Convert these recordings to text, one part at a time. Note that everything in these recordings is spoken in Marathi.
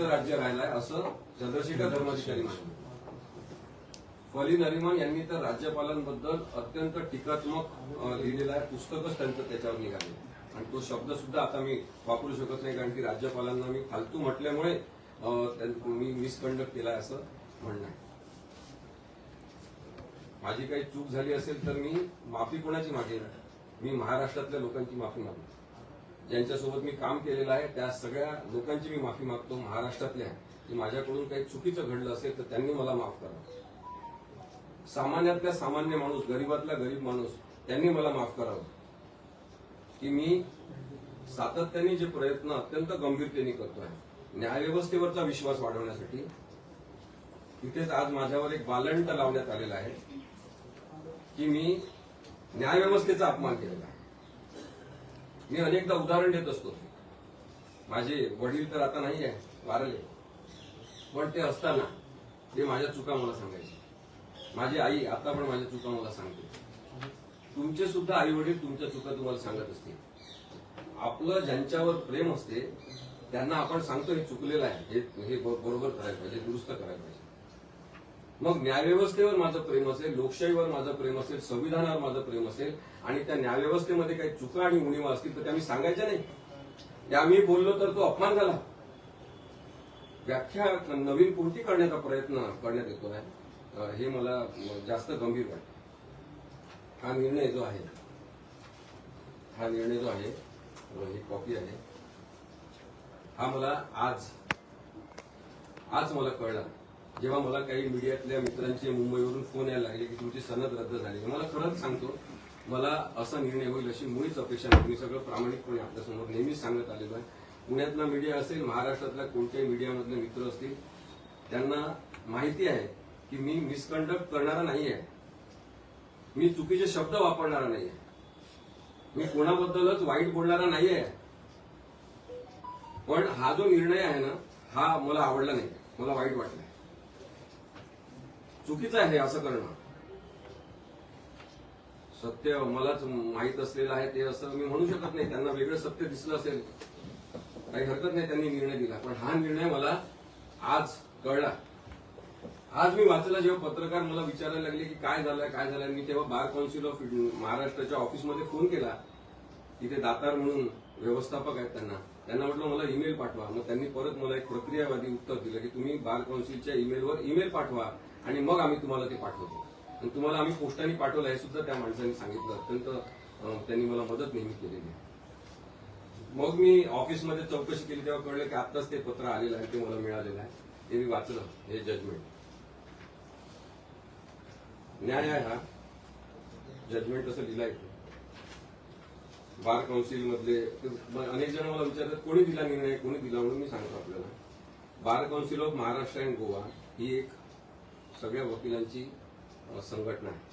राज्य राहिलाय असं चंद्रशेखर धर्माधिकारी फली नरिमन यांनी तर राज्यपालांबद्दल अत्यंत टीकात्मक लिहिलेलं आहे. पुस्तकच त्यांचं त्याच्यावर निघाले. आणि तो शब्द सुद्धा आता मी वापरू शकत नाही कारण की राज्यपालांना मी फालतू म्हटल्यामुळे मी मिसकंडक्ट केलाय असं म्हणणं आहे. माझी काही चूक झाली असेल तर मी माफी कोणाची मागेन मी महाराष्ट्रातल्या लोकांची माफी मागतो ज्यांच्यासोबत मी काम केलेलं आहे त्या सगळ्या लोकांची मी माफी मागतो. महाराष्ट्रातल्या की माझ्याकडून काही चुकीचं घडलं असेल तर त्यांनी मला माफ करावं सामान्यातल्या सामान्य माणूस गरीबातला गरीब माणूस त्यांनी मला माफ करावं. की मी सातत्याने जे प्रयत्न अत्यंत गंभीरतेने करतो आहे न्यायव्यवस्थेवरचा विश्वास वाढवण्यासाठी तिथेच आज माझ्यावर एक बालंट लावण्यात आलेला आहे की मी न्यायव्यवस्थेचा अपमान केलेला आहे. मी अनेकदा उदाहरण देत असतो. माझे वडील तर आता नाही आहे वारले. पण ते असताना ते माझ्या चुका मला सांगायचे. माझी आई आता पण माझ्या चुका मला सांगते. तुमचे सुद्धा आई वडील तुमच्या चुका तुम्हाला सांगत असतील. आपलं ज्यांच्यावर प्रेम असते त्यांना आपण सांगतो हे चुकलेलं आहे. हे बरोबर करायला पाहिजे दुरुस्त करायला पाहिजे मग न्यायव्यवस्थेवर माझं प्रेम असेल लोकशाहीवर माझं प्रेम असेल संविधानावर माझं प्रेम असेल आणि त्या न्यायव्यवस्थेमध्ये काही चुका आणि उणीवा असतील तर त्या मी सांगायच्या नाही. त्या मी बोललो तर तो अपमान झाला. व्याख्या नवीन पूर्ती करण्याचा प्रयत्न करण्यात येतो आहे हे मला जास्त गंभीर वाटतं. हा निर्णय जो आहे हा निर्णय जो आहे ही कॉपी आहे. हा मला आज आज मला कळला. जेव्हा मला काही मीडियातल्या मित्रांचे मुंबईवरून फोन यायला लागले की तुमची सनद रद्द झाली. मला खरंच सांगतो मला असा निर्णय होईल अशी मुळीच अपेक्षा नाही. मी सगळं प्रामाणिकपणे आपल्यासमोर नेहमीच सांगत आलेलो आहे. पुण्यातला मीडिया असेल महाराष्ट्रातल्या कोणत्याही मीडियामधले मित्र असतील त्यांना माहिती आहे की मी मिसकंडक्ट करणारा नाही आहे मी चुकीचे शब्द वापरणारा नाही आहे मी कोणाबद्दलच वाईट बोलणारा नाही आहे पण हा जो निर्णय आहे ना हा मला आवडला नाही. मला वाईट वाटलं चुकीचं आहे असं करणं. सत्य मलाच माहीत असलेलं आहे ते असं मी म्हणू शकत नाही. त्यांना वेगळं सत्य दिसलं असेल काही हरकत नाही त्यांनी निर्णय दिला. पण हा निर्णय मला आज कळला. आज मी वाचला जेव्हा पत्रकार मला विचारायला लागले की काय झालंय काय झालंय. मी तेव्हा बार काउन्सिल ऑफ महाराष्ट्राच्या ऑफिसमध्ये फोन केला. तिथे दातार म्हणून व्यवस्थापक आहेत त्यांना. त्यांना म्हटलं मला ईमेल पाठवा. मग त्यांनी परत मला एक प्रक्रियावादी उत्तर दिलं की तुम्ही बार काउन्सिलच्या ईमेलवर ईमेल पाठवा. आणि मग आम्ही तुम्हाला ते पाठवतो. आणि तुम्हाला आम्ही पोस्टाने पाठवलं हे सुद्धा त्या माणसाने सांगितलं. अत्यंत त्यांनी मला मदत नेहमी केलेली आहे. मग मी ऑफिसमध्ये चौकशी केली तेव्हा कळलं की आत्ताच ते पत्र आलेलं आहे ते मला मिळालेलं आहे. ते मी वाचलं हे जजमेंट न्याय आहे हा. जजमेंट असं लिहिलंय. बार काउन्सिल मधले अनेक जण मला विचारतात कोणी दिला निर्णय कोणी दिला म्हणून मी सांगतो आपल्याला. Bar council of Maharashtra and Goa ही एक सगळ्या वकिलांची संघटना आहे.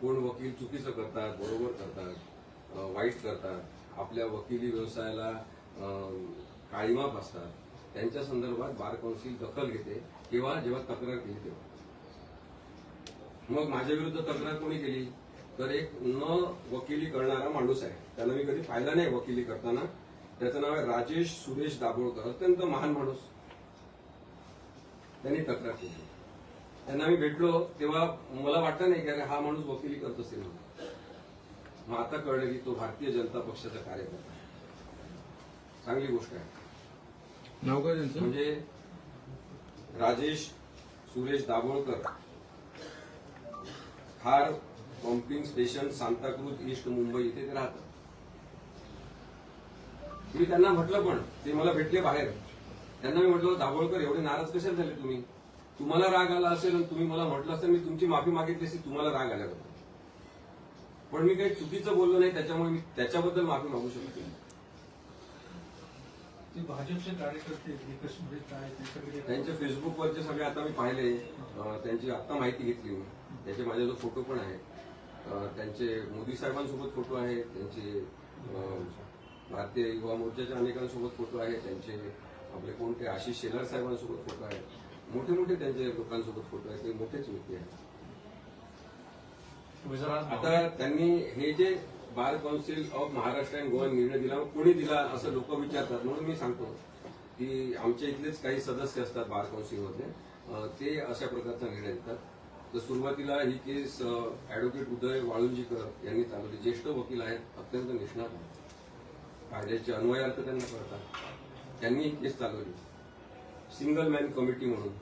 कोण वकील चुकीचं करतात बरोबर करतात वाईट करतात आपल्या वकिली व्यवसायाला काळीमा काळीमाप असतात त्यांच्या संदर्भात बार कौन्सिल दखल घेते किंवा जेव्हा तक्रार केली तेव्हा. मग माझ्या विरुद्ध तक्रार कोणी केली? तर एक न वकिली करणारा माणूस आहे. त्याला मी कधी पाहिला नाही वकिली करताना. त्याचं नाव आहे राजेश सुरेश दाभोळकर अत्यंत महान माणूस. त्यांनी तक्रार केली. त्यांना मी भेटलो तेव्हा मला वाटलं नाही की अरे हा माणूस वकिली करत असेल म्हणून. मग आता कळलं की तो भारतीय जनता पक्षाचा कार्यकर्ता आहे. चांगली गोष्ट आहे. नाव काय त्यांचं? म्हणजे Rajesh Suresh Dabholkar. Khar pumping station Santacruz east Mumbai इथे ते राहतात. मी त्यांना म्हटलं पण ते मला भेटले बाहेर. त्यांना मी म्हटलं दाभोळकर एवढे नाराज कशाला झाले तुम्ही? तुम्हाला राग आला असेल आणि तुम्ही मला म्हटलं असेल मी तुमची माफी मागितली असेल तुम्हाला राग आल्याबद्दल पण मी काही चुकीचं बोललो नाही त्याच्यामुळे मी त्याच्याबद्दल माफी मागू शकतो. ते भाजपचे कार्यकर्ते त्यांच्या फेसबुकवरचे सगळे आता मी पाहिले. त्यांची आता माहिती घेतली मी. त्याचे माझे जो फोटो पण आहे त्यांचे मोदी साहेबांसोबत फोटो आहे त्यांचे भारतीय युवा मोर्चाच्या अनेकांसोबत फोटो आहे त्यांचे आपले कोणते आशिष शेलार साहेबांसोबत फोटो आहे मोठे मोठे त्यांचे लोकांसोबत फोटो आहेत ते मोठेच व्यक्ती आहेत आता त्यांनी हे जे bar council of Maharashtra and Goa निर्णय दिला कोणी दिला असं लोक विचारतात. म्हणून मी सांगतो की आमच्या इथलेच काही सदस्य असतात बार काउन्सिलमधले अं, ते अशा प्रकारचा निर्णय घेतात तर सुरुवातीला ही केस ऍडव्होकेट उदय वाळुंजीकर यांनी चालवली. ज्येष्ठ वकील आहेत अत्यंत निष्णात आहेत. कायद्याचे अन्वय अर्थ त्यांना कळतात. त्यांनी ही केस चालवली. सिंगल मॅन कमिटी म्हणून.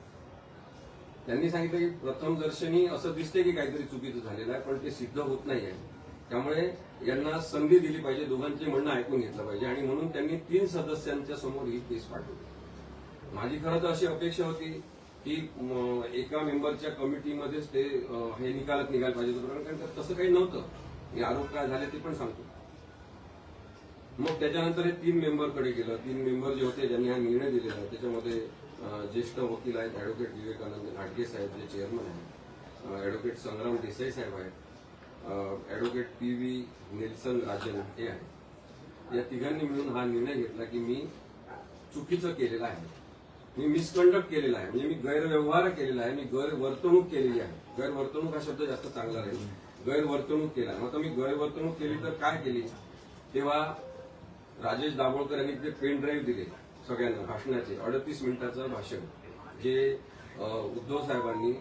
त्यांनी सांगितलं की प्रथम दर्शनी असं दिसते की काहीतरी चुकीचं झालेलं आहे पण ते सिद्ध होत नाही आहे. त्यामुळे यांना संधी दिली पाहिजे दोघांचे म्हणणं ऐकून घेतलं पाहिजे आणि म्हणून त्यांनी तीन सदस्यांच्या समोर ही केस पाठवली. माझी खरं तर अशी अपेक्षा होती की एका मेंबरच्या कमिटीमध्येच ते हे निकालात निघायला पाहिजे होतं कारण तसं काही नव्हतं. हे आरोप काय झाले ते पण सांगतो. मग त्याच्यानंतर हे तीन मेंबरकडे गेलं. तीन मेंबर जे होते ज्यांनी हा निर्णय दिलेला त्याच्यामध्ये ज्येष्ठ वकील आहेत ऍडव्होकेट विवेकानंद घाटगे साहेब जे चेअरमन आहेत. अं, ऍडव्होकेट संग्राम देसाई साहेब आहेत. अं, advocate P V Nelson Rajan हे आहेत. या तिघांनी मिळून हा निर्णय घेतला की मी चुकीचं केलेलं आहे. मी मिसकंडक्ट केलेला आहे. म्हणजे मी गैरव्यवहार केलेला आहे. मी गैरवर्तणूक केलेली आहे. गैरवर्तणूक हा शब्द जास्त चांगला राहील. गैरवर्तणूक केला. मग आता मी गैरवर्तणूक केली तर काय केली? तेव्हा राजेश दाभोळकर यांनी ते पेन ड्राईव्ह दिले. सगळ्यांना भाषणाचे अडतीस मिनिटाचं भाषण जे उद्धव साहेबांनी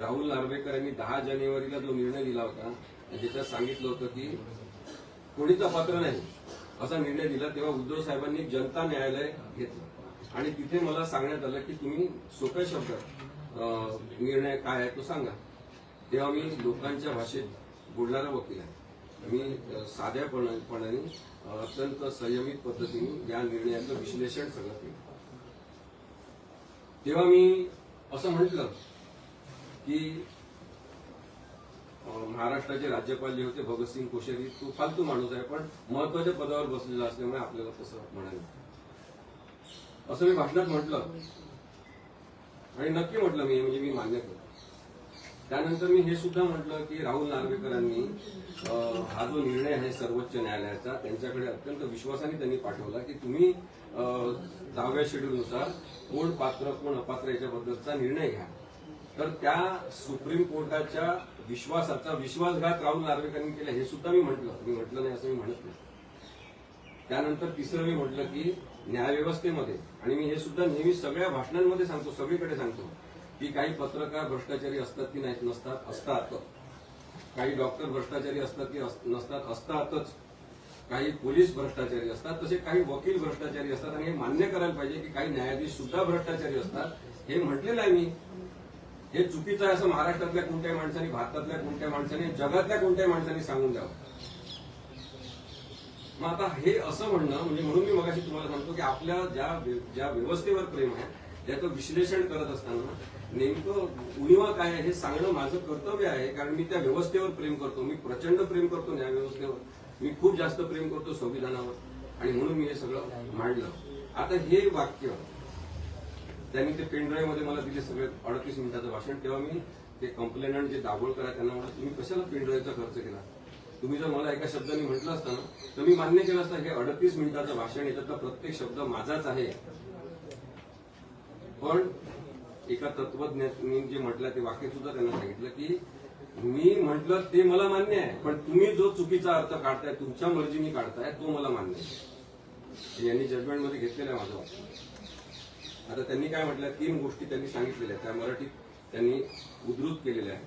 राहुल नार्वेकर यांनी दहा जानेवारीला जो निर्णय दिला होता ज्याच्यात सांगितलं होतं की कोणीच पात्र नाही असा निर्णय दिला तेव्हा उद्धव साहेबांनी जनता न्यायालय घेतलं. आणि तिथे मला सांगण्यात आलं की तुम्ही सोप्या शब्दात निर्णय काय आहे तो सांगा. तेव्हा मी लोकांच्या भाषेत बोलणारा वकील आहे. मी साध्यापणाने अत्यंत संयमित पद्धतीने या निर्णयाचं विश्लेषण सगळं केलं. तेव्हा मी असं म्हटलं की महाराष्ट्राचे राज्यपाल जे होते भगतसिंग कोश्यारी तो फालतू माणूस आहे पण महत्त्वाच्या पदावर बसलेला असल्यामुळे आपल्याला तसं म्हणाले असं मी भाषणात म्हटलं. आणि नक्की म्हटलं मी म्हणजे मी मान्य करतो. त्यानंतर मी हे सुद्धा म्हटलं की राहुल नार्वेकरांनी हा जो निर्णय आहे सर्वोच्च न्यायालयाचा त्यांच्याकडे अत्यंत विश्वासाने त्यांनी पाठवला की तुम्ही दहाव्या शेड्यूलनुसार कोण पात्र कोण अपात्र याच्याबद्दलचा निर्णय घ्या. तर त्या सुप्रीम कोर्टाच्या विश्वासाचा विश्वासघात राहुल नार्वेकरांनी केला हे सुद्धा मी म्हटलं. मी म्हटलं नाही असं मी म्हणत नाही. त्यानंतर तिसरं मी म्हटलं की न्यायव्यवस्थेमध्ये आणि मी हे सुद्धा नेहमी सगळ्या भाषणांमध्ये सांगतो सगळीकडे सांगतो की काही पत्रकार भ्रष्टाचारी असतात की नाही नसतात असतात काही डॉक्टर भ्रष्टाचारी असतात की नसतात असतातच. काही पोलीस भ्रष्टाचारी असतात तसे काही वकील भ्रष्टाचारी असतात आणि हे मान्य करायला पाहिजे की काही न्यायाधीश सुद्धा भ्रष्टाचारी असतात. हे म्हटलेलं आहे मी. हे चुकीचं आहे असं महाराष्ट्रातल्या कोणत्याही माणसाने भारतातल्या कोणत्याही माणसाने जगातल्या कोणत्याही माणसाने सांगून द्यावं. मग आता हे असं म्हणणं म्हणजे म्हणून मी मगाशी तुम्हाला सांगतो की आपल्या ज्या ज्या व्यवस्थेवर प्रेम आहे त्याचं विश्लेषण करत असताना नेमकं उणीवा काय आहे हे सांगणं माझं कर्तव्य आहे कारण मी त्या व्यवस्थेवर प्रेम करतो. मी प्रचंड प्रेम करतो न्याय व्यवस्थेवर. मी खूप जास्त प्रेम करतो संविधानावर. आणि म्हणून मी हे सगळं मांडलं. आता हे वाक्य त्यांनी ते पेनड्राईव्हमध्ये मला दिले सगळे अडतीस मिनिटाचं भाषण. तेव्हा मी ते कंप्लेनंट जे दाभोळकर आहे त्यांना म्हणलं तुम्ही कशाला पेनड्राईव्हचा खर्च केला? तुम्ही जर मला एका शब्दाने म्हटलं असतं ना तर मी मान्य केलं असतं हे अडतीस मिनिटाचं भाषण याच्यातला प्रत्येक शब्द माझाच आहे. पण एका तत्वज्ञानी जे म्हटलं ते वाक्य सुद्धा त्यांना सांगितलं की मी म्हटलं ते मला मान्य आहे पण तुम्ही जो चुकीचा अर्थ काढताय तुमच्या मर्जीने काढताय तो मला मान्य आहे. यांनी जजमेंटमध्ये घेतलेलं आहे माझं वाक्य. आता त्यांनी काय म्हटलं तीन गोष्टी त्यांनी सांगितलेल्या आहेत. त्या मराठीत त्यांनी उद्धृत केलेल्या आहेत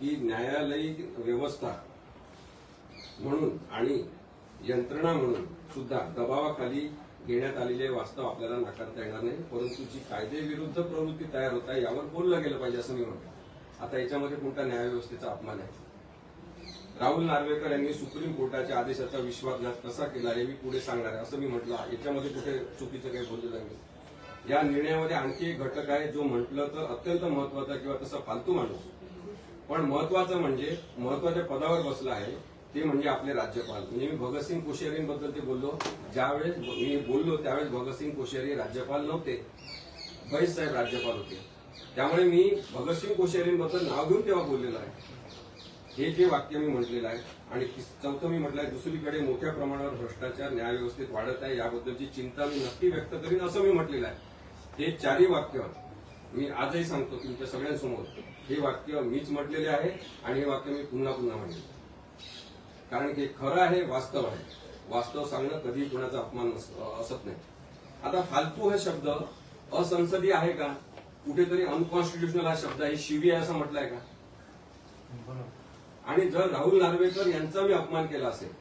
की न्यायालयीन व्यवस्था म्हणून आणि यंत्रणा म्हणून सुद्धा दबावाखाली घेण्यात आलेले वास्तव आपल्याला नाकारता येणार नाही परंतु जी कायदेविरुद्ध प्रवृत्ती तयार होत आहे यावर बोललं गेलं पाहिजे असं मी म्हणतो. आता याच्यामध्ये कोणता न्यायव्यवस्थेचा अपमान आहे? राहुल नार्वेकर यांनी सुप्रीम कोर्टाच्या आदेशाचा विश्वासघात कसा केला हे मी पुढे सांगणार आहे असं मी म्हटलं याच्यामध्ये कुठे चुकीचं काही बोललं नाही. या निर्णयामध्ये आणखी एक घटक आहे जो म्हटलं तर अत्यंत महत्त्वाचा किंवा तसा फालतू माणूस. पण महत्वाचं म्हणजे महत्त्वाच्या पदावर बसला आहे ते म्हणजे आपले राज्यपाल. म्हणजे मी भगतसिंग कोश्यारींबद्दल ते बोललो. ज्यावेळेस मी बोललो त्यावेळेस भगतसिंग कोश्यारी राज्यपाल नव्हते. बैस साहेब राज्यपाल होते. त्यामुळे मी भगतसिंग कोश्यारींबद्दल नाव घेऊन तेव्हा बोललेलो आहे. हे जे वाक्य मी म्हटलेलं आहे आणि चौथं मी म्हटलंय दुसरीकडे मोठ्या प्रमाणावर भ्रष्टाचार न्याय व्यवस्थेत वाढत आहे याबद्दलची चिंता मी नक्की व्यक्त करीन असं मी म्हटलेलं आहे. हे चारही वाक्य मी आजही सांगतो तुमच्या सगळ्यांसमोर. हे वाक्य मीच म्हटलेले आहे आणि हे वाक्य मी पुन्हा पुन्हा म्हणेन. कारण की खरं आहे वास्तव आहे. वास्तव सांगणं कधी कोणाचा अपमान असत नाही. आता फालतू हा शब्द असंसदीय आहे का? कुठेतरी अनकॉन्स्टिट्युशनल हा शब्द आहे शिवी आहे असं म्हटलंय का? आणि जर राहुल नार्वेकर यांचा मी अपमान केला असेल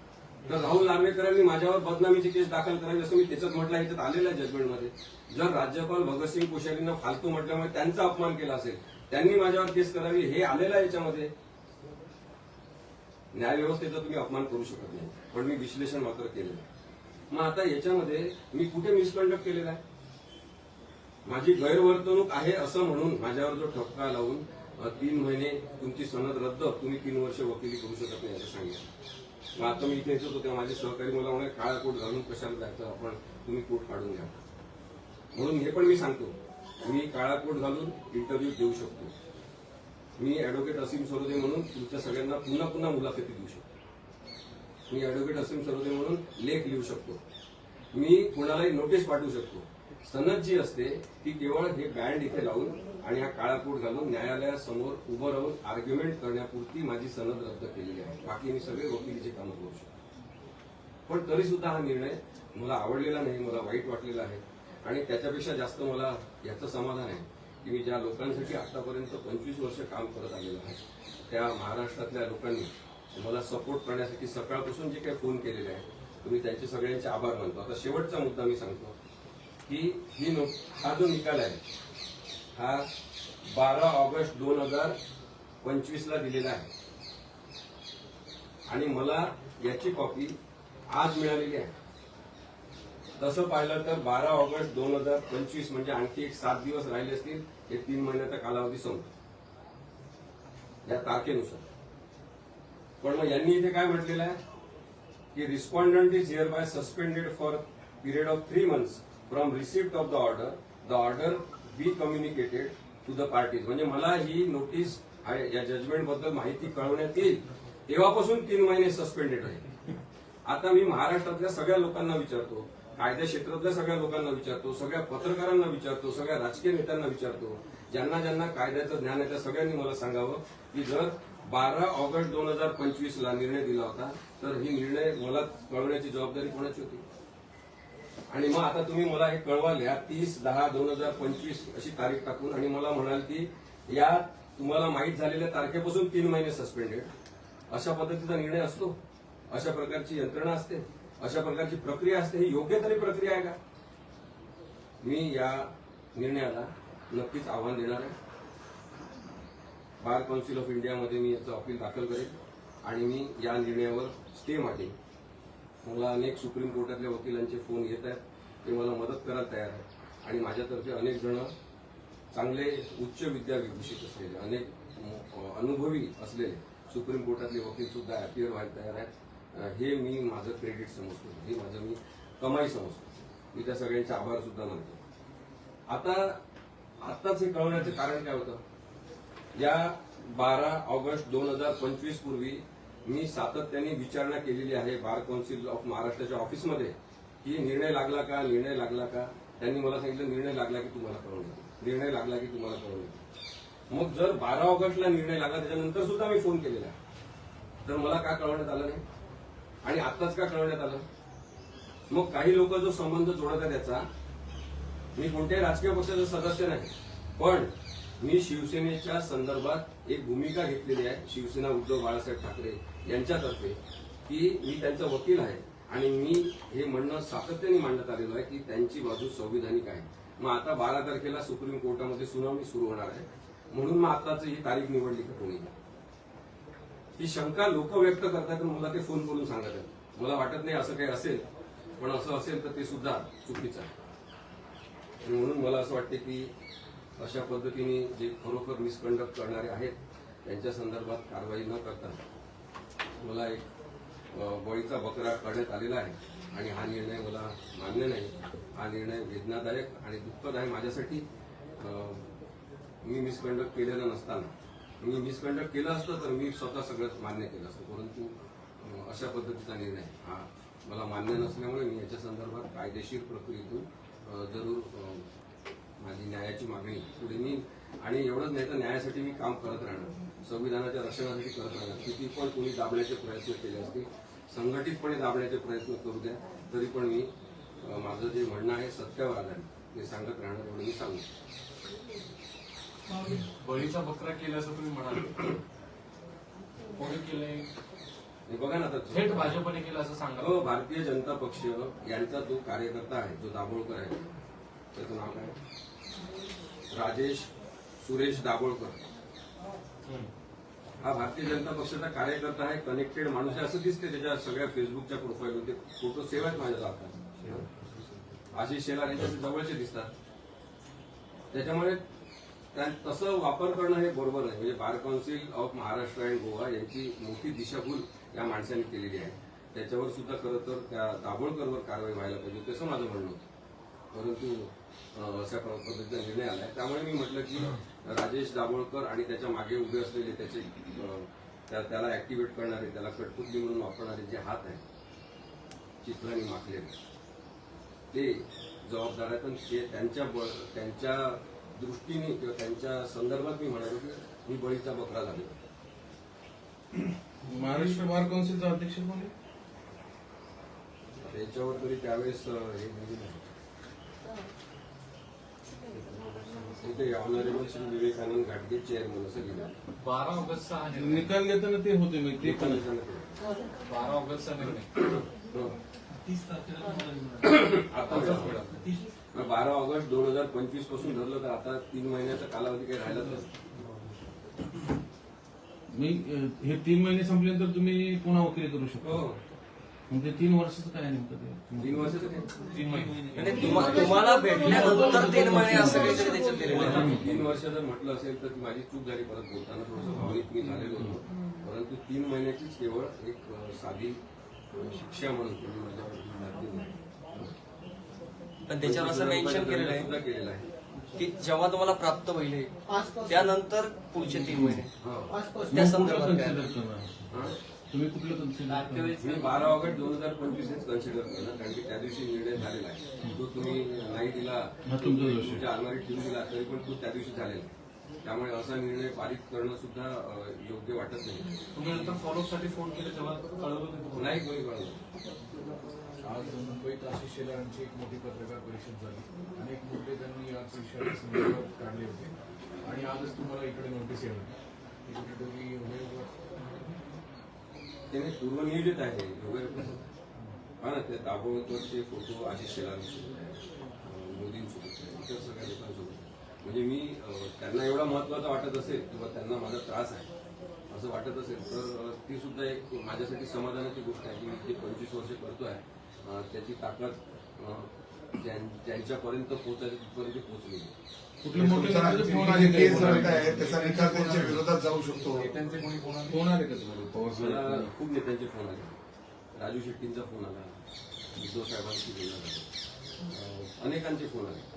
तर राहुल नार्वेकरांनी माझ्यावर बदनामीची केस दाखल करावी असं मी त्याच्यात म्हटलं आहे, ह्याच्यात आलेलं आहे जजमेंटमध्ये जर राज्यपाल भगतसिंग कोश्यारीनं फालतू म्हटल्यामुळे त्यांचा अपमान केला असेल त्यांनी माझ्यावर केस करावी हे आलेलं आहे याच्यामध्ये. न्यायव्यवस्थेचा तुम्ही अपमान करू शकत नाही. पण मी विश्लेषण मात्र केलेलं आहे. मग आता याच्यामध्ये मी कुठे मिसकंडक्ट केलेला आहे? माझी गैरवर्तणूक आहे असं म्हणून माझ्यावर जो ठपका लावून तीन महिने तुमची सनद रद्द तुम्ही तीन वर्ष वकिली करू शकत नाही असं सांगितलं. मग आता मी इथे येत होतो तेव्हा माझे सहकारी मला म्हणे काळा कोट घालून कशाला जायचं? आपण तुम्ही कोट काढून घ्या. म्हणून हे पण मी सांगतो. मी काळा कोट घालून इंटरव्ह्यू देऊ शकतो. मी ऍडव्होकेट असीम सरोदे म्हणून तुमच्या सगळ्यांना पुन्हा पुन्हा मुलाखती देऊ शकतो. मी ऍडव्होकेट असीम सरोदे म्हणून लेख लिहू शकतो. मी कुणालाही नोटीस पाठवू शकतो. सनद जी असते ती केवळ हे बँड इथे लावून आणि हा काळापूट घालून न्यायालयासमोर उभं राहून आर्ग्युमेंट करण्यापुरती माझी सनद रद्द केलेली आहे. बाकी मी सगळे वकिलीचे कामं करू शकतो. पण तरी सुद्धा हा निर्णय मला आवडलेला नाही मला वाईट वाटलेला आहे. आणि त्याच्यापेक्षा जास्त मला याचं समाधान आहे. की मी ज्या लोकांसाठी आतापर्यंत पंचवीस वर्ष काम करत आलेलो आहे त्या महाराष्ट्रातल्या लोकांनी मला सपोर्ट करण्यासाठी सकाळपासून जे काही फोन केलेले आहे तुम्ही त्यांचे सगळ्यांचे आभार मानतो. आता शेवटचा मुद्दा मी सांगतो की ही नो हा जो निकाल आहे हा बारा ऑगस्ट दोन हजार पंचवीसला दिलेला आहे. आणि मला याची कॉपी आज मिळालेली आहे. तसं पाहिलं तर बारा ऑगस्ट दोन हजार पंचवीस म्हणजे आणखी एक सात दिवस राहिले असतील हे तीन महिन्याचा कालावधी संपतो. या तारखेनुसार. पण मग यांनी इथे काय म्हटलेलं आहे? की respondent is hereby suspended for period of three months from receipt of the order the order be communicated to the parties म्हणजे मला ही नोटीस या जजमेंटबद्दल माहिती कळवण्यात येईल. तेव्हापासून तीन महिने सस्पेंडेड आहे. आता मी महाराष्ट्रातल्या सगळ्या लोकांना विचारतो कायदा क्षेत्रातल्या सगळ्या लोकांना विचारतो सगळ्या पत्रकारांना विचारतो सगळ्या राजकीय नेत्यांना विचारतो. ज्यांना ज्यांना कायद्याचं ज्ञान आहे त्या सगळ्यांनी मला सांगावं की जर बारा ऑगस्ट दोन हजार पंचवीस ला निर्णय दिला होता तर ही निर्णय मला कळवण्याची जबाबदारी कोणाची होती? आणि मग आता तुम्ही मला हे कळवाल्या तीस दहा दोन हजार पंचवीस अशी तारीख टाकून आणि मला म्हणाल की या तुम्हाला माहीत झालेल्या तारखेपासून तीन महिने सस्पेंडेड अशा पद्धतीचा निर्णय असतो? अशा प्रकारची यंत्रणा असते? अशा प्रकारची प्रक्रिया असते. ही योग्य तरी प्रक्रिया आहे का? मी या निर्णयाला नक्कीच आव्हान देणार आहे. बार काउन्सिल ऑफ इंडियामध्ये मी याचं अपील दाखल करेन आणि मी या निर्णयावर स्टे मागेन मला अनेक सुप्रीम कोर्टातल्या वकिलांचे फोन येत आहेत. ते मला मदत करायला तयार आहेत. आणि माझ्यातर्फे अनेक जण चांगले उच्च विद्या विभूषित असलेले अनेक अनुभवी असलेले सुप्रीम कोर्टातले वकील सुद्धा अपिअर व्हायला तयार आहेत. हे मी माझं क्रेडिट समजतो. हे माझं मी कमाई समजतो. मी त्या सगळ्यांचे आभार सुद्धा मानतो. आता आत्ताच हे कळवण्याचं कारण काय होतं? या बारा ऑगस्ट दोन हजार पंचवीस पूर्वी मी सातत्याने विचारणा केलेली आहे बार कौन्सिल ऑफ महाराष्ट्राच्या ऑफिसमध्ये की निर्णय लागला का निर्णय लागला का? त्यांनी मला सांगितलं निर्णय लागला की तुम्हाला कळवून देतो. निर्णय लागला की तुम्हाला कळवून देतो. मग जर बारा ऑगस्टला निर्णय लागला त्याच्यानंतर सुद्धा मी फोन केलेला आहे. तर मला का कळवण्यात आलं नाही? आणि आत्ताच का कळवण्यात आलं? मग काही लोक जो संबंध जोडत त्याचा मी कोणत्याही राजकीय पक्षाचा सदस्य नाही पण मी शिवसेनेच्या संदर्भात एक भूमिका घेतलेली आहे शिवसेना उद्धव बाळासाहेब ठाकरे यांच्यातर्फे की मी त्यांचा वकील आहे आणि मी हे म्हणणं सातत्याने मांडत आलेलो आहे की त्यांची बाजू संविधानिक आहे. मग आता बारा तारखेला सुप्रीम कोर्टामध्ये सुनावणी सुरू होणार आहे. म्हणून मग आताच ही तारीख निवडली का कोणी? ही शंका लोक व्यक्त करतात मला ते फोन करून सांगत आहेत मला वाटत नाही असं काही असेल पण असं असेल तर ते सुद्धा चुकीचं आहे. आणि म्हणून मला असं वाटते की अशा पद्धतीने जे खरोखर मिसकंडक्ट करणारे आहेत त्यांच्या संदर्भात कारवाई न करता मला एक बळीचा बकरा करण्यात आलेला आहे. आणि हा निर्णय मला मान्य नाही. हा निर्णय वेदनादायक आणि दुःखद आहे माझ्यासाठी. मी मिसकंडक्ट केलेला नसताना मी मिसकंडक्ट केलं असतं तर मी स्वतः सगळंच मान्य केलं असतं. परंतु अशा पद्धतीचा निर्णय हा मला मान्य नसल्यामुळे मी याच्या संदर्भात कायदेशीर प्रक्रियेतून जरूर माझी न्यायाची मागणी पुढे मी आणि एवढंच नाही तर न्यायासाठी मी काम करत राहणार. संविधानाच्या रक्षणासाठी करत राहणार. किती पण कोणी दाबण्याचे प्रयत्न केले असतील संघटितपणे दाबण्याचे प्रयत्न करू द्या तरी पण मी माझं जे म्हणणं आहे सत्यावर आधारित ते सांगत राहणार एवढं मी सांगू बळीचा बकरा केला असं तुम्ही म्हणाल. कोणी केलंय? हे बघा ना आता थेट भाजपने केलं असं सांगा. हो भारतीय जनता पक्ष यांचा जो कार्यकर्ता आहे जो दाभोळकर आहे त्याचं नाव काय? राजेश सुरेश दाभोळकर. हा भारतीय जनता पक्षाचा कार्यकर्ता आहे कनेक्टेड माणूस आहे असं दिसते त्याच्या सगळ्या फेसबुकच्या प्रोफाईलमध्ये फोटो सेव्ह आहेत माझ्या जातात आशिष शेलार यांच्या जवळचे दिसतात. त्याच्यामुळे त्या- तसं वापर करणं हे बरोबर नाही. म्हणजे bar council of Maharashtra and Goa यांची मोठी दिशाभूल या माणसाने केलेली आहे. त्याच्यावर सुद्धा खरं तर त्या दाभोळकरवर कारवाई व्हायला पाहिजे तसं माझं म्हणणं होतं. परंतु अशा पद्धतीचा निर्णय आलाय. त्यामुळे मी म्हटलं की राजेश दाभोळकर आणि त्याच्यामागे उभे असलेले त्याचे त्या- त्याला ऍक्टिव्हेट करणारे त्याला कठपुतली म्हणून वापरणारे जे हात आहेत चित्रांनी माखलेले ते जबाबदार आहेत पण ते त्यांच्या ब- त्यांच्या दृष्टीने किंवा त्यांच्या संदर्भात मी म्हणालो की मी बळीचा बकरा झालो महाराष्ट्र बार काउन्सिलचा अध्यक्ष कोण आहे त्याच्यावर तरी त्यावेळेस हे आहे. इथे ऑनरेबल श्री विवेकानंद घाटगे चेअरमन असं लिहिलं. बारा ऑगस्टचा हा निर्णय निकाल देताना ते होते मी ते पण बारा ऑगस्टचा निर्णय हो. तीस तारखेला. आता तीस बारा ऑगस्ट दोन हजार पंचवीसपासून धरलं तर आता तीन महिन्याचा कालावधी काही राहिलाच नाही. मी हे तीन महिने संपल्यानंतर तुम्ही पुन्हा वकिली करू शकता. हो. म्हणजे तीन वर्षाचं काय नेमकं ते? तीन वर्षाचं काय? तीन महिने. म्हणजे तुम्हा- तुम्हाला भेटल्यानंतर तीन महिने असं काहीतरी त्याच्यात दिलेलं आहे. तीन वर्ष जर म्हटलं असेल तर माझी चूक झाली परत बोलताना थोडंसं भावनिक मी झालेलो होतो. परंतु तीन महिन्याचीच केवळ एक साधी शिक्षा म्हणून तुम्ही नाही. पण त्याच्यावर असं मेन्शन केलेलं आहे केलेलं आहे की जेव्हा तुम्हाला प्राप्त होईल हे, त्यानंतर पुढचे तीन महिने हो. त्या संदर्भात काय हा? तुम्ही कुठलं कन्सिडर मी बारा ऑगस्ट दोन हजार पंचवीस कन्सिडर केलं कारण की त्या दिवशी निर्णय झालेला आहे तो तुम्ही नाही दिला हा, तुमचा दोष आहे. तुमच्या ठेवून दिला तरी पण तो त्या दिवशी झालेला आहे. त्यामुळे असा निर्णय पारित करणं सुद्धा अं, योग्य वाटत नाही तुम्ही नंतर फॉलोअपसाठी फोन केले तेव्हा कळवलं नाही कोणी कळलं आज मुंबईत आशिष शेलार एक मोठी पत्रकार परिषद झाली. अनेक मुद्दे त्यांनी याच विषयाच्या संदर्भात काढले होते. आणि आजच तुम्हाला इकडे नोटीस येणार ही कुठेतरी त्याने पूर्वनियोजित आहे. हा ना ते दाभोळकरचे फोटो आशिष शेलारांसोबत मोदींसोबत इतर सगळ्या लोकांसोबत म्हणजे मी त्यांना एवढा महत्त्वाचा वाटत असेल किंवा त्यांना माझा त्रास आहे असं वाटत असेल तर ती सुद्धा एक माझ्यासाठी समाधानाची गोष्ट आहे. की मी ते पंचवीस वर्ष करतो आहे त्याची ताकद ज्यांच्यापर्यंत पोहोचायची तिथपर्यंत पोहोचली कुठले मोठे फोन जी आले केस का? लढत आहे त्याचा निकाल त्यांच्या विरोधात जाऊ शकतो. नेत्यांचे कोणी कोणा फोन आले का तुम्हाला? पवार मला साहेब? खूप नेत्यांचे फोन आले. राजू शेट्टींचा फोन आला. उद्धव झालं. अं, अनेकांचे फोन आले.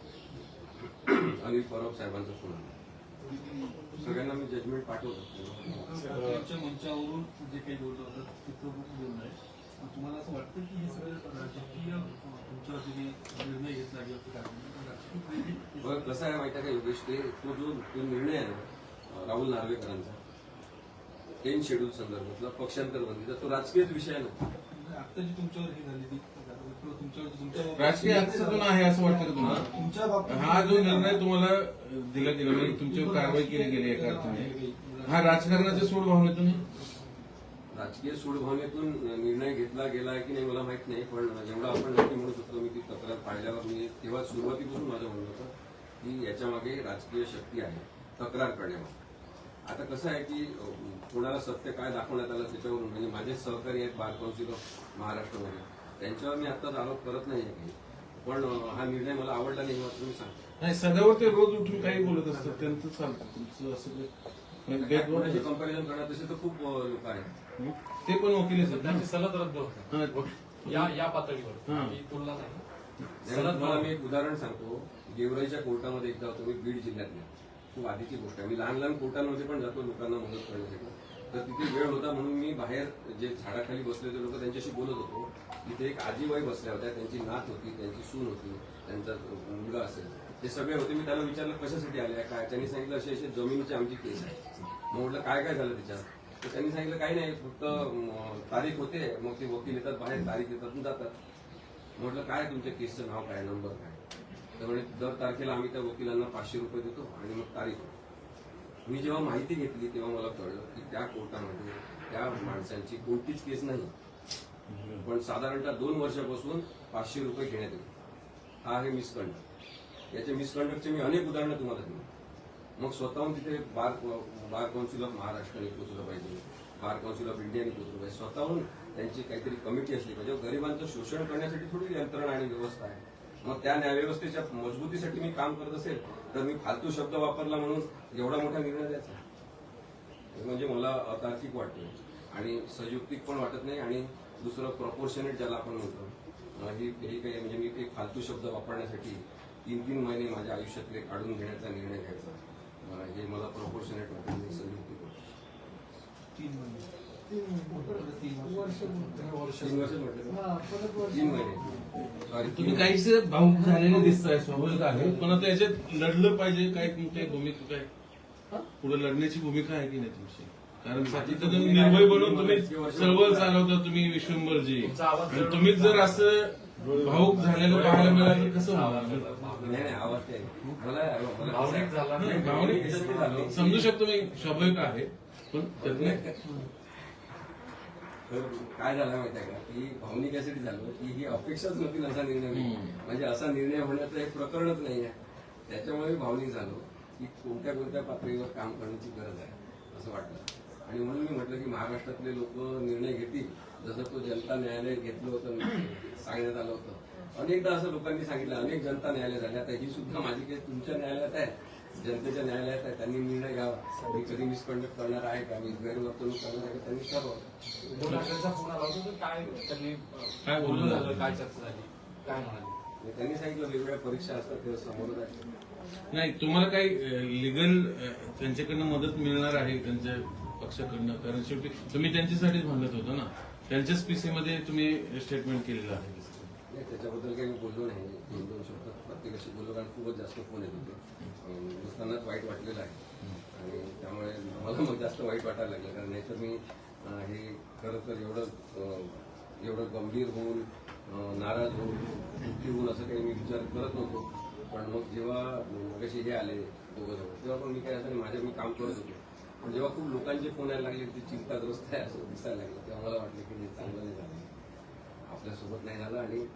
अनिल परब साहेबांचा फोन आला. सगळ्यांना मी जजमेंट पाठवतो. त्यांच्या मंचावरून जे काही बोललं होतं तिथं तुम्हाला असं वाटतं की हे सगळं राजकीय अं, तुमच्यावर जे काही निर्णय घेतला किंवा ते काय- राजकीय प्रेरित बरं कसं आहे माहिती आहे का योगेश? ते तो जो तो निर्णय आहे ना राहुल नार्वेकरांचा टेन शेड्यूल संदर्भातला पक्षांतर बंदीचा तो राजकीयच विषय आहे ना म्हणजे आता जी तुमच्यावर ही झाली ती किंवा तुमच्यावर तुमच्या राजकीय हस्तक्षेप आहे असं वाटतं का तुम्हाला? तुमच्या बाबतीत हा जो निर्णय तुम्हाला दिला गेला म्हणजे तुमच्यावर कारवाई केली गेली एका अर्थाने हा राजकारणाच्या सोड भावनेतून आहे? राजकीय सूडभावनेतून निर्णय घेतला गेला आहे की नाही मला माहीत नाही पण जेवढा आपण नक्की म्हणू शकतो मी ती तक्रार पाहिल्यावर मी तेव्हा सुरुवातीपासून माझं म्हणणं होतं. की याच्या मागे राजकीय शक्ती आहे तक्रार करण्यावर आता कसं आहे की कोणाला सत्य काय दाखवण्यात आलं त्याच्यावरून म्हणजे माझे सहकारी आहेत बार काउन्सिल ऑफ महाराष्ट्रामध्ये. त्यांच्यावर मी आत्ताच आरोप करत नाही पण हा निर्णय मला आवडला नाही मात्र मी सांगतो नाही सगळ्यावर ते रोज उठून काही बोलत असतात त्यांचं चालतं. तुमचं असं कंपॅरिझन करण्यात असेल तर खूप लोक आहेत. ते पण वकील आहेत. त्यांची ना? सलद रद्द होते. हा. या या पातळीवर. हा. ही तुलना नाही. तुम्हाला मी एक उदाहरण सांगतो. गेवराईच्या कोर्टामध्ये एकदा होतो मी बीड जिल्ह्यातल्या खूप आधीची गोष्ट आहे. मी लहान लहान कोर्टांमध्ये पण जातो लोकांना मदत करण्यासाठी तर तिथे वेळ होता म्हणून मी बाहेर जे झाडाखाली बसलेले लोक त्यांच्याशी बोलत होतो. तिथे एक आजीबाई बसल्या होत्या त्यांची नात होती त्यांची सून होती त्यांचा मुलगा असेल. ते सगळे होते. मी त्याला विचारलं कशासाठी आले काय? त्यांनी सांगितलं अशी अशी जमिनीची आमची केस आहे. मग म्हटलं काय काय झालं त्याच्यात? तर त्यांनी सांगितलं काही नाही फक्त तारीख होते. मग ते वकील येतात बाहेर तारीख येतात जातात. म्हटलं काय तुमच्या केसचं नाव काय? नंबर काय? त्यामुळे दर तारखेला आम्ही त्या वकिलांना पाचशे रुपये देतो आणि मग तारीख मी जेव्हा माहिती घेतली तेव्हा मला कळलं की त्या कोर्टामध्ये त्या माणसांची कोणतीच केस नाही. पण साधारणतः दोन वर्षापासून पाचशे रुपये घेण्यात येईल हा आहे मिसकंडक्ट. याच्या मिसकंडक्टचे मी अनेक उदाहरणं तुम्हाला दिली. मग स्वतःहून तिथे बार बार काउन्सिल ऑफ महाराष्ट्राने पोचलं पाहिजे बार काउन्सिल ऑफ इंडियाने पोचलं पाहिजे स्वतःहून त्यांची काहीतरी कमिटी असली पाहिजे. गरिबांचं शोषण करण्यासाठी थोडी यंत्रणा आणि व्यवस्था आहे. मग त्या न्यायव्यवस्थेच्या मजबूतीसाठी मी काम करत असेल तर मी फालतू शब्द वापरला म्हणून एवढा मोठा निर्णय द्यायचा. म्हणजे मला अतार्किक वाटते आणि संयुक्तिक पण वाटत नाही आणि दुसरं प्रपोर्शनेट ज्याला आपण म्हणतो ही काही म्हणजे मी काही फालतू शब्द वापरण्यासाठी तीन तीन महिने माझ्या आयुष्यातले काढून घेण्याचा निर्णय घ्यायचा. हे मला प्रपोर्शनेट वाटत नाही संयुक्तिक वाटत तीन महिने. तुम्ही काहीच भाऊक झालेले दिसताय स्वाभाविक आहे. पण आता याच्यात लढलं पाहिजे काय तुमची भूमिका काय? पुढे लढण्याची भूमिका आहे की नाही तुमची? कारण सातत्यानं निर्भय बनवून तुम्ही चळवळ चालवता तुम्ही विश्वंभरजी. तुम्हीच जर असं भाऊक झालेलं पाहायला मिळालं तर कसं भावनिक. समजू शकतो मी स्वाभाविक आहे. पण त्यातनं तर काय झालं माहिती आहे का? की भावनिक यासाठी झालं की ही अपेक्षाच नव्हती असा निर्णय. म्हणजे असा निर्णय होण्याचं एक प्रकरणच नाही आहे. त्याच्यामुळे भावनिक झालो की कोणत्या कोणत्या पातळीवर काम करण्याची गरज आहे असं वाटलं. आणि म्हणून मी म्हटलं की महाराष्ट्रातले लोक निर्णय घेतील. जसं तो जनता न्यायालय घेतलं होतं सांगण्यात आलं होतं. अनेकदा असं लोकांनी सांगितलं अनेक जनता न्यायालय झाले. आता ही सुद्धा माझी केस तुमच्या न्यायालयात आहे. जनतेच्या न्यायालयात आहे. त्यांनी निर्णय घ्यावा. मी कधी मिसकंडक्ट करणार आहे का मी गैरवर्तणूक करणार आहे त्यांनी ठरवा. दोन फोन आला होता तर काय त्यांनी काय बोलणं झालं? काय चर्चा झाली? काय म्हणाले? त्यांनी सांगितलं वेगवेगळ्या परीक्षा असतात ते समोर जायचं नाही तुम्हाला काही लिगल त्यांच्याकडनं मदत मिळणार आहे त्यांच्या पक्षाकडनं? कारण शेवटी तुम्ही त्यांच्यासाठीच म्हणत होता ना. त्यांच्याच पीसी मध्ये तुम्ही स्टेटमेंट केलेलं आहे. नाही त्याच्याबद्दल काही बोललो नाही. दोन दोन शब्द. प्रत्येकाशी बोललो कारण खूपच जास्त फोन येत होते. अं, नुसतानाच वाईट वाटलेलं आहे. आणि त्यामुळे मला मग जास्त वाईट वाटायला लागलं कारण नाहीतर मी हे खरं तर एवढं एवढं गंभीर होऊन नाराज होऊन दुःखी होऊन असं काही मी विचार करत नव्हतो. पण मग जेव्हा कसे हे आले दोघं जवळ तेव्हा पण मी काय असं नाही, मी काम करत होतो. पण जेव्हा खूप लोकांचे फोन यायला लागले ते चिंताग्रस्त आहे असं दिसायला लागलं. तेव्हा मला वाटलं की हे चांगलं नाही झालं. आपल्यासोबत नाही झालं आणि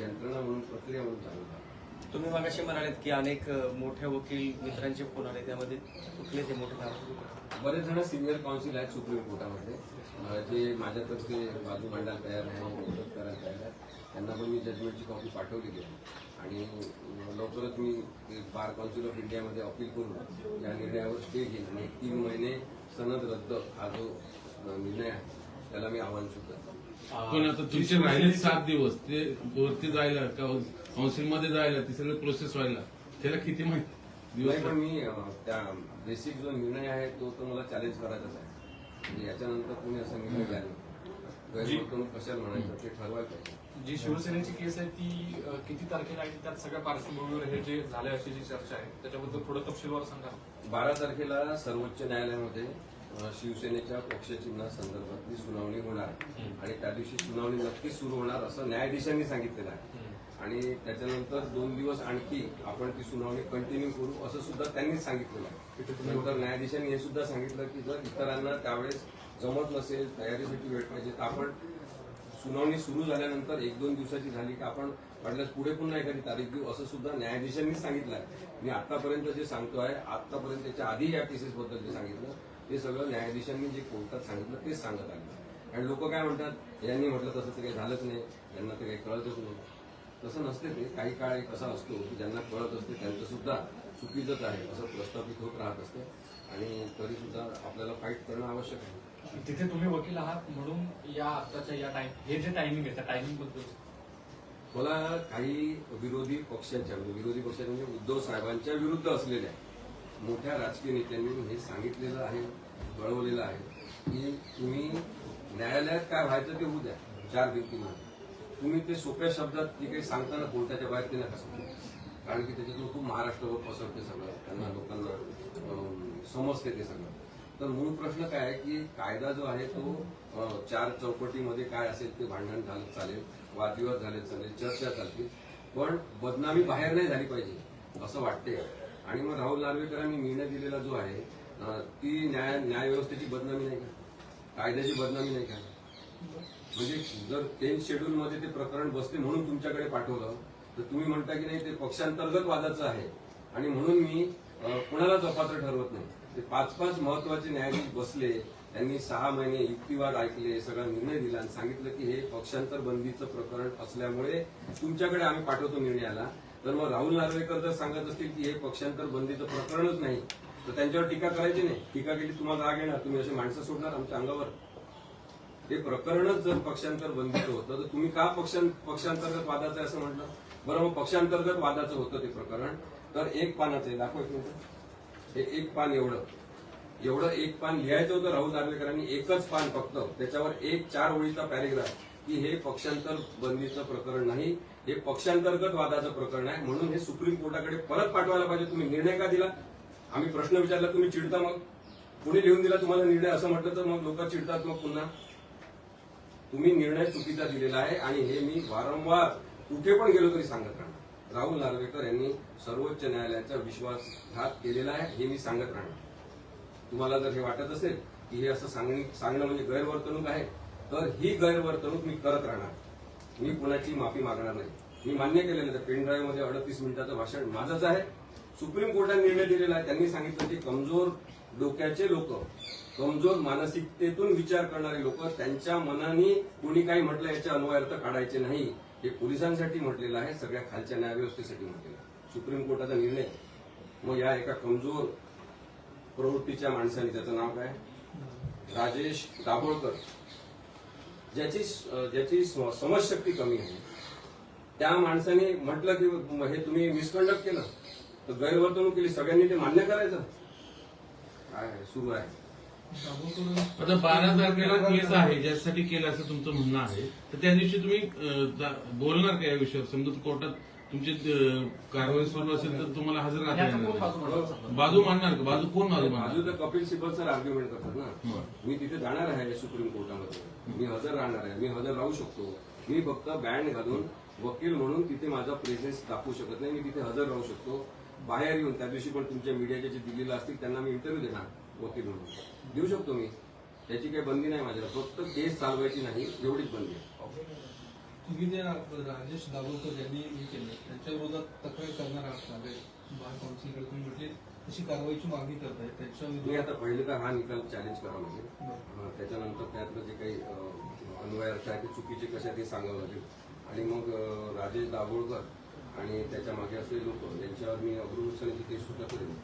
यंत्रणा म्हणून प्रक्रिया म्हणून चालू झालं. तुम्ही मगाशी म्हणालेत की अनेक मोठ्या वकील मित्रांचे फोन आले त्यामध्ये कुठले ते मोठे नाव? बरेच जण सिनियर काउन्सिल आहेत सुप्रीम कोर्टामध्ये. जे माझ्यातर्फे बाजू मांडायला तयार आहे मदत करायला तयार आहे त्यांना पण मी जजमेंटची कॉपी पाठवलेली आहे. आणि लवकरच मी बार काउन्सिल ऑफ इंडियामध्ये अपील करून या निर्णयावर स्टे घेईन. आणि एक तीन महिने सनद रद्द हा जो निर्णय आहे त्याला मी आव्हान सुद्धा करतो. पण आता तुमचे राहिले सात दिवस ते वरती जायला काउन्सिल मध्ये जायला ती सगळं प्रोसेस व्हायला. त्याला किती माहिती? नाही पण दिवस मी अं, त्या बेसिक जो निर्णय आहे तो तर मला चॅलेंज करायचाच आहे. म्हणजे याच्यानंतर कोणी असा निर्णय घ्यायला गैरवर्तणूक कशाला म्हणायचं? ते ठरवायला पाहिजे जी शिवसेनेची केस आहे ती अं, किती तारखेला आहे त्यात सगळ्या पार्श्वभूमीवर हे जे झाले अशी जी चर्चा आहे त्याच्याबद्दल थोडं तपशीलवार सांगा. बारा तारखेला सर्वोच्च न्यायालयामध्ये अ, शिवसेनेच्या पक्षचिन्हा संदर्भातली सुनावणी होणार. आहे आणि त्या दिवशी सुनावणी नक्कीच सुरू होणार असं न्यायाधीशांनी सांगितलेलं आहे. आणि त्याच्यानंतर दोन दिवस आणखी आपण ती सुनावणी कंटिन्यू करू असं सुद्धा त्यांनीच सांगितलेलं आहे. नंतर न्यायाधीशांनी हे सुद्धा सांगितलं की जर इतरांना त्यावेळेस जमत नसेल तयारीसाठी वेळ पाहिजे तर आपण सुनावणी सुरू झाल्यानंतर एक दोन दिवसाची झाली की आपण वाटल्यास पुढे पुन्हा एखादी तारीख देऊ असं सुद्धा न्यायाधीशांनीच सांगितलं आहे. मी आतापर्यंत जे सांगतोय आतापर्यंत त्याच्या आधी या केसेस बद्दल जे सांगितलं ते सगळं न्यायाधीशांनी जे कोर्टात सांगितलं तेच सांगत आले आणि लोक काय म्हणतात यांनी म्हटलं तसं ते काही झालंच नाही यांना ते काही कळतच नाही. तसं नसते ते काही काळ एक असा असतो की ज्यांना कळत असते त्यांचं सुद्धा चुकीचंच आहे असं प्रस्थापित होत राहत असते आणि तरी सुद्धा आपल्याला फाईट करणं आवश्यक आहे. तिथे तुम्ही वकील आहात म्हणून या आताच्या या टाइम हे जे टायमिंग आहे त्या टायमिंगबद्दल. मला काही विरोधी पक्षांच्या म्हणजे विरोधी पक्षांच्या म्हणजे उद्धव साहेबांच्या विरुद्ध असलेल्या मोठ्या राजकीय नेत्यांनी हे सांगितलेलं आहे कळवलेलं आहे की तुम्ही न्यायालयात काय व्हायचं ते होऊ द्या चार भिंतीमध्ये. तुम्ही ते सोप्या शब्दात जे काही सांगताना कोर्टाच्या बाहेर ते नका सांगू. कारण की त्याच्यातून खूप महाराष्ट्रावर पसरते सगळं. त्यांना लोकांना समजते ते सगळं. तर मूळ प्रश्न काय आहे की कायदा जो आहे तो चार चौकटीमध्ये काय असेल ते भांडण झालं चालेल. वादविवाद झाले चालेल. चर्चा चालतील पण बदनामी बाहेर नाही झाली पाहिजे असं वाटते आणि मग राहुल नार्वेकरांनी निर्णय दिलेला जो आहे ती न्याय न्यायव्यवस्थेची बदनामी नाही का? कायद्याची बदनामी नाही का? म्हणजे जर टेन्थ शेड्यूल मध्ये ते प्रकरण बसते म्हणून तुमच्याकडे पाठवलं तर तुम्ही म्हणता की नाही ते पक्षांतर्गत वादाचं आहे. आणि म्हणून मी कुणालाच अपात्र ठरवत नाही. ते पाच पाच महत्त्वाचे न्यायाधीश बसले त्यांनी सहा महिने युक्तिवाद ऐकले सगळा निर्णय दिला आणि सांगितलं की हे पक्षांतर बंदीचं प्रकरण असल्यामुळे तुमच्याकडे आम्ही पाठवतो निर्णयाला. तर मग राहुल नार्वेकर जर सांगत असतील की हे पक्षांतर बंदीचं प्रकरणच नाही तर त्यांच्यावर टीका करायची नाही. टीका केली तुम्हाला राग येणार तुम्ही असे माणसं सोडणार आमच्या अंगावर. ते प्रकरणच जर पक्षांतर बंदीचं होतं तर तुम्ही का पक्षां पक्षांतर्गत वादाचं आहे असं म्हटलं? बरं मग पक्षांतर्गत वादाचं होतं ते प्रकरण. तर एक पानाचं आहे. दाखव एक मिनिट. हे एक पान एवढं. एवढं एक पान लिहायचं होतं राहुल नार्वेकरांनी एकच पान फक्त. त्याच्यावर एक चार ओळीचा पॅरेग्राफ की हे पक्षांतर बंदीचं प्रकरण नाही. हे पक्षांतर्गत वादाचं प्रकरण आहे. म्हणून हे सुप्रीम कोर्टाकडे परत पाठवायला पाहिजे. तुम्ही निर्णय का दिला? आम्ही प्रश्न विचारला तुम्ही चिडता मग? कुणी लिहून दिला तुम्हाला निर्णय? असं म्हटलं तर मग लोक चिडतात मग पुन्हा. तुम्ही निर्णय चुकीचा दिलेला आहे आणि हे मी वारंवार कुठे पण गेलो तरी सांगत राहणार. राहुल नार्वेकर यांनी सर्वोच्च न्यायालयाचा विश्वासघात केलेला आहे हे मी सांगत राहणार. तुम्हाला जर हे वाटत असेल की हे असं सांगणे सांगणं म्हणजे गैरवर्तणूक आहे तर ही गैरवर्तणूक मी करत राहणार. मी कुणाची माफी मागणार नाही. मी मान्य केलेलं तर पेन ड्राईव्हमध्ये अडतीस मिनिटाचं भाषण माझंच आहे. सुप्रीम कोर्टाने निर्णय दिलेला आहे त्यांनी सांगितलं की कमजोर डोक्याचे लोक कमजोर मानसिकतेतून विचार करणारे लोक त्यांच्या मनाने कुणी काही म्हटलं याचे अन्वयार्थ काढायचे नाही. हे पोलिसांसाठी म्हटलेलं आहे सगळ्या खालच्या न्यायव्यवस्थेसाठी म्हटलेलं आहे. सुप्रीम कोर्टाचा निर्णय. मग या एका कमजोर प्रवृत्तीच्या माणसाने त्याचं नाव काय? राजेश दाभोळकर. ज्याची ज्याची समजशक्ती कमी आहे. त्या माणसाने म्हटलं की हे तुम्ही मिसकंडक्ट केलं. तर गैरवर्तणूक केली. सगळ्यांनी ते मान्य करायचं. काय आहे? सुरू आहे. आता बारा तारखेला केस आहे ज्यासाठी केलं असं तुमचं म्हणणं आहे तर त्या दिवशी तुम्ही बोलणार का या विषयावर? समजा कोर्टात तुमची कारवाई सुरू असेल तर तुम्हाला हजर राहता बाजू मांडणार का बाजू कोण बाजू बाजू तर कपिल सिब्बल सर आर्ग्युमेंट करतात ना. मी तिथे जाणार आहे सुप्रीम कोर्टामध्ये. मी हजर राहणार आहे. मी हजर राहू शकतो. मी फक्त बँड घालून वकील म्हणून तिथे माझा प्रेझेन्स दाखवू शकत नाही. मी तिथे हजर राहू शकतो. बाहेर येऊन त्या दिवशी पण तुमच्या मीडियाचे जे दिलेलं असतील त्यांना मी इंटरव्ह्यू देणार वकील म्हणून. देऊ शकतो मी. त्याची काही बंदी नाही माझ्याला फक्त केस चालवायची नाही एवढीच बंदी आहे. तुम्ही जे राजेश दाभोळकर यांनी हे केलं. त्यांच्या विरोधात तक्रार करणार आहात मागे बार काउन्सिलकडे तुम्ही म्हटले तशी कारवाईची मागणी करताय. त्याच्या मी आता पहिले तर हा निकाल चॅलेंज करावा लागेल बरं. अं, त्याच्यानंतर त्यातलं जे काही अं, अन्वय अर्थ आहे ते चुकीचे कशा ते सांगावं लागेल. आणि मग राजेश दाभोळकर आणि त्याच्यामागे असलेले लोक यांच्यावर मी अग्रवृत्साने केस सुद्धा करेन.